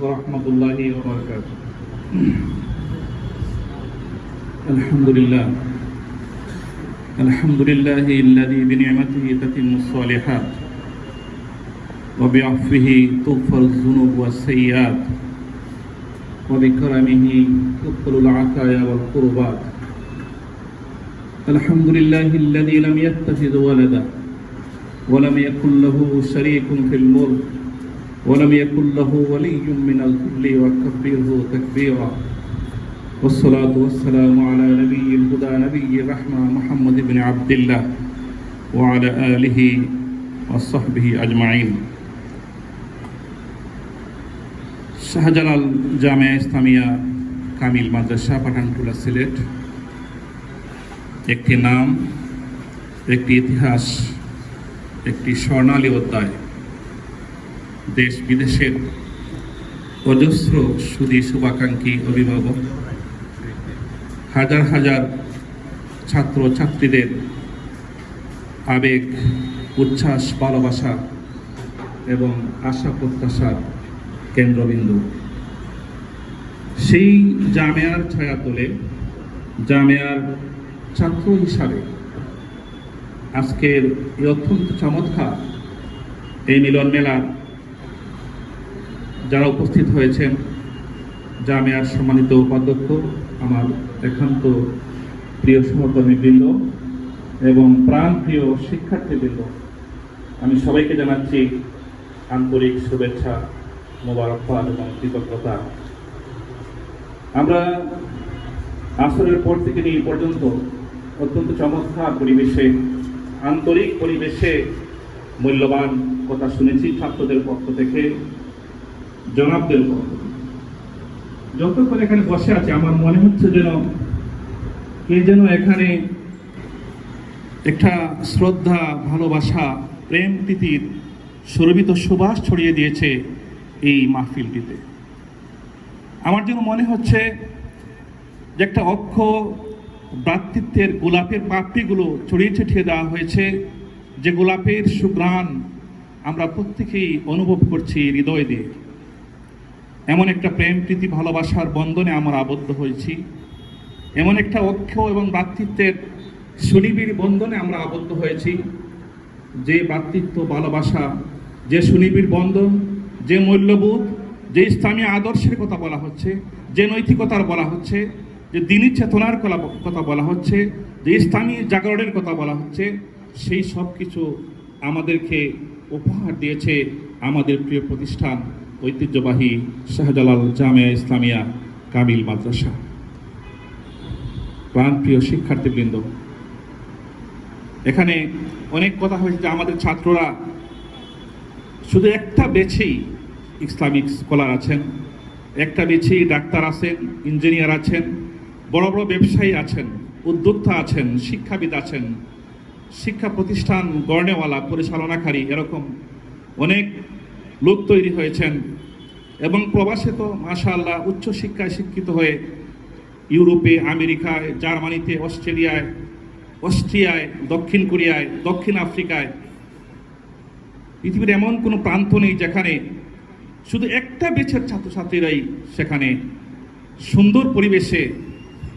ورحمة الله وبركاته. الحمد لله. الحمد لله الذي بنعمته تتم الصالحات وبعفوه تغفر الذنوب والسيئات وبكرمه تقبل العطايا والقربات. الحمد لله الذي لم يتخذ ولدا ولم يكن له شريك في الملك ولم يكن له ولي من الذل وكبره تكبيرا والصلاة والسلام على نبي الهدى نبي الرحمة محمد بن عبد الله وعلى آله وصحبه أجمعين শাহজালাল জামিয়া ইসলামিয়া কামিল মাদ্রাসা পাঠানটুলা সিলেট একটি নাম একটি ইতিহাস একটি স্বর্ণালী অধ্যায় দেশ বিদেশের অজস্র সুদী শুভাকাঙ্ক্ষী অভিভাবক, হাজার হাজার ছাত্র ছাত্রীদের আবেগ, উচ্ছ্বাস, ভালোবাসা এবং আশা প্রত্যাশার কেন্দ্রবিন্দু। সেই জামেয়ার ছায়া তোলে জামেয়ার ছাত্র হিসাবে আজকের এই অত্যন্ত চমৎকার এই মিলন মেলার যারা উপস্থিত হয়েছেন, জামিয়ার সম্মানিত উপাধ্যক্ষ, আমার একান্ত প্রিয় সহকর্মীবৃন্দ এবং প্রাণপ্রিয় শিক্ষার্থীবৃন্দ, আমি সবাইকে জানাচ্ছি আন্তরিক শুভেচ্ছা, মোবারকবাদ এবং কৃতজ্ঞতা। আমরা আসরের পর থেকে নিয়ে পর্যন্ত অত্যন্ত চমৎকার পরিবেশে, আন্তরিক পরিবেশে মূল্যবান কথা শুনেছি ছাত্রদের পক্ষ থেকে। জনাবদের। যতক্ষণ এখানে বসে আছে, আমার মনে হচ্ছে যেন কে যেন এখানে একটা শ্রদ্ধা, ভালোবাসা, প্রেম প্রীতির সুরভিত সুবাস ছড়িয়ে দিয়েছে এই মাহফিলটিতে আমার যেন মনে হচ্ছে যে একটা অক্ষ ভ্রাতৃত্বের গোলাপের পাপড়িগুলো ছড়িয়ে ছিটিয়ে দেওয়া হয়েছে, যে গোলাপের সুগ্রাণ আমরা প্রত্যেকেই অনুভব করছি হৃদয় দিয়ে এমন একটা প্রেম, প্রীতি, ভালোবাসার বন্ধনে আমরা আবদ্ধ হয়েছি। এমন একটা অক্ষ এবং ভ্রাতৃত্বের সুনিবিড় বন্ধনে আমরা আবদ্ধ হয়েছি। যে ভ্রাতৃত্ব ভালোবাসা, যে সুনিবিড় বন্ধন, যে মূল্যবোধ, যে ইসলামী আদর্শের কথা বলা হচ্ছে, যে নৈতিকতার বলা হচ্ছে, যে দিনী চেতনার কথা বলা হচ্ছে, যে ইসলামী জাগরণের কথা বলা হচ্ছে, সেই সব কিছু আমাদেরকে উপহার দিয়েছে আমাদের প্রিয় প্রতিষ্ঠান ঐতিহ্যবাহী শাহজালাল জামিয়া ইসলামিয়া কামিল মাদ্রাসা। প্রাণপ্রিয় শিক্ষার্থীবৃন্দ, এখানে অনেক কথা হয়েছে যে আমাদের ছাত্ররা শুধু একটা বেছেই ইসলামিক স্কলার আছেন, একটা বেছেই ডাক্তার আছেন, ইঞ্জিনিয়ার আছেন, বড় বড় ব্যবসায়ী আছেন, উদ্যোক্তা আছেন, শিক্ষাবিদ আছেন, শিক্ষা প্রতিষ্ঠান গড়নেওয়ালা, পরিচালনাকারী, এরকম অনেক লোক তৈরি হয়েছেন এবং প্রবাসে তো মাশাআল্লাহ উচ্চশিক্ষায় শিক্ষিত হয়ে ইউরোপে, আমেরিকায়, জার্মানিতে, অস্ট্রেলিয়ায়, অস্ট্রিয়ায়, দক্ষিণ কোরিয়ায়, দক্ষিণ আফ্রিকায়, পৃথিবীর এমন কোনো প্রান্ত নেই যেখানে শুধু একটা বেছের ছাত্রছাত্রীরাই সেখানে সুন্দর পরিবেশে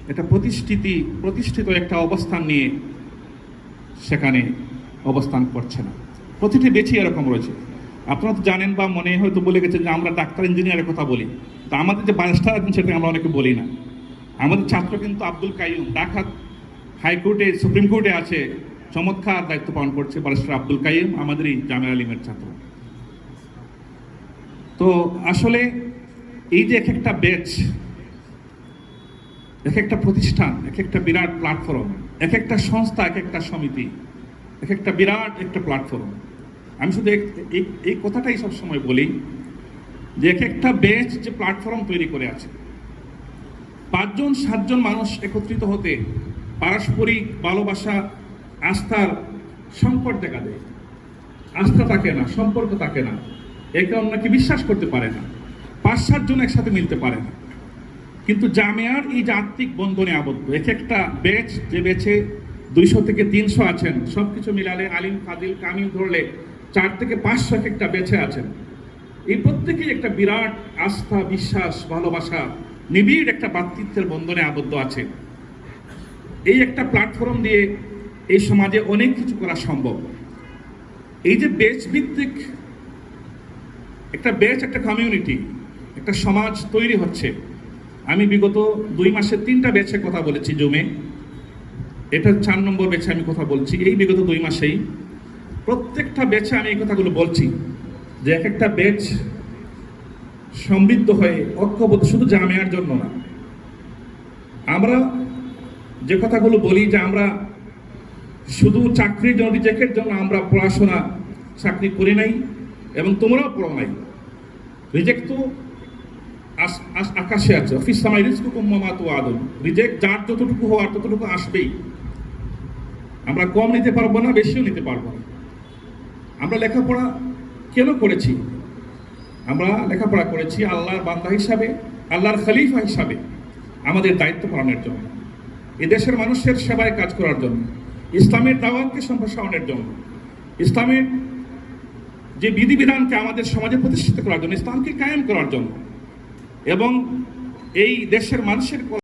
একটা প্রতিষ্ঠিতি, প্রতিষ্ঠিত একটা অবস্থান নিয়ে সেখানে অবস্থান করছে না। প্রতিটি বেছে এরকম রয়েছে। আপনারা তো জানেন বা মনে হয়তো বলে গেছেন যে আমরা ডাক্তার, ইঞ্জিনিয়ারের কথা বলি। তা আমাদের যে ব্যারিস্টার আছেন সেটা আমরা অনেকে বলি না। আমাদের ছাত্র কিন্তু আব্দুল কাইম ঢাকা হাইকোর্টে সুপ্রিম কোর্টে আছে, চমৎকার দায়িত্ব পালন করছে ব্যারিস্টার আব্দুল কাইম আমাদের এই জামিয়া আলিমের ছাত্র। তো আসলে এই যে এক একটা ব্যাচ এক একটা প্রতিষ্ঠান এক একটা বিরাট প্ল্যাটফর্ম এক একটা সংস্থা এক একটা সমিতি এক একটা বিরাট একটা প্ল্যাটফর্ম আমি শুধু এই কথাটাই সবসময় বলি যে এক একটা বেচ যে প্ল্যাটফর্ম তৈরি করে আছে, পাঁচজন, সাতজন মানুষ একত্রিত হতে পারস্পরিক ভালোবাসা, আস্থার সংকট দেখা দেয়। আস্থা থাকে না, সম্পর্ক থাকে না, একে অন্যকে বিশ্বাস করতে পারে না, পাঁচ, সাতজন একসাথে মিলতে পারে না। কিন্তু জামিয়ার এই যে আত্মিক বন্ধনে আবদ্ধ, এক একটা ব্যাচ যে বেছে দুইশো থেকে তিনশো আছেন সব কিছু মিলালে আলিম ফাদিল কামিল ধরলে চার থেকে পাঁচশো এক একটা বেছে আছেন। এই প্রত্যেকেই একটা বিরাট আস্থা, বিশ্বাস, ভালোবাসা, নিবিড় একটা বাতৃত্বের বন্ধনে আবদ্ধ আছে। এই একটা প্ল্যাটফর্ম দিয়ে এই সমাজে অনেক কিছু করা সম্ভব। এই যে বেচ ভিত্তিক একটা বেচ একটা কমিউনিটি একটা সমাজ তৈরি হচ্ছে। আমি বিগত দুই মাসে তিনটা বেচে কথা বলেছি জমে। এটা চার নম্বর বেছে আমি কথা বলছি। এই বিগত দুই মাসেই প্রত্যেকটা বেচে আমি এই কথাগুলো বলছি যে এক একটা বেচ সমৃদ্ধ হয়ে ঐক্যবদ্ধ, শুধু জামিয়ার জন্য না। আমরা যে কথাগুলো বলি যে আমরা শুধু চাকরির জন্য রিজেকের জন্য আমরা পড়াশোনা, চাকরি করি নাই এবং তোমরাও পড়ো নাই রিজেক্ট তো আকাশে আছে। অফিস সামাই রিস্ক তো আদম রিজেক্ট যার যতটুকু হওয়ার ততটুকু আসবেই। আমরা কম নিতে পারব না, বেশিও নিতে পারব না। আমরা লেখাপড়া কেন করেছি? আমরা লেখাপড়া করেছি আল্লাহর বান্দা হিসাবে, আল্লাহর খলিফা হিসাবে, আমাদের দায়িত্ব পালনের জন্য। এ দেশের মানুষের সেবায় কাজ করার জন্য, ইসলামের দাওয়াতকে সম্প্রসারণের জন্য, ইসলামের যে বিধিবিধানকে আমাদের সমাজে প্রতিষ্ঠিত করার জন্য, ইসলামকে কায়েম করার জন্য, এবং এই দেশের মানুষের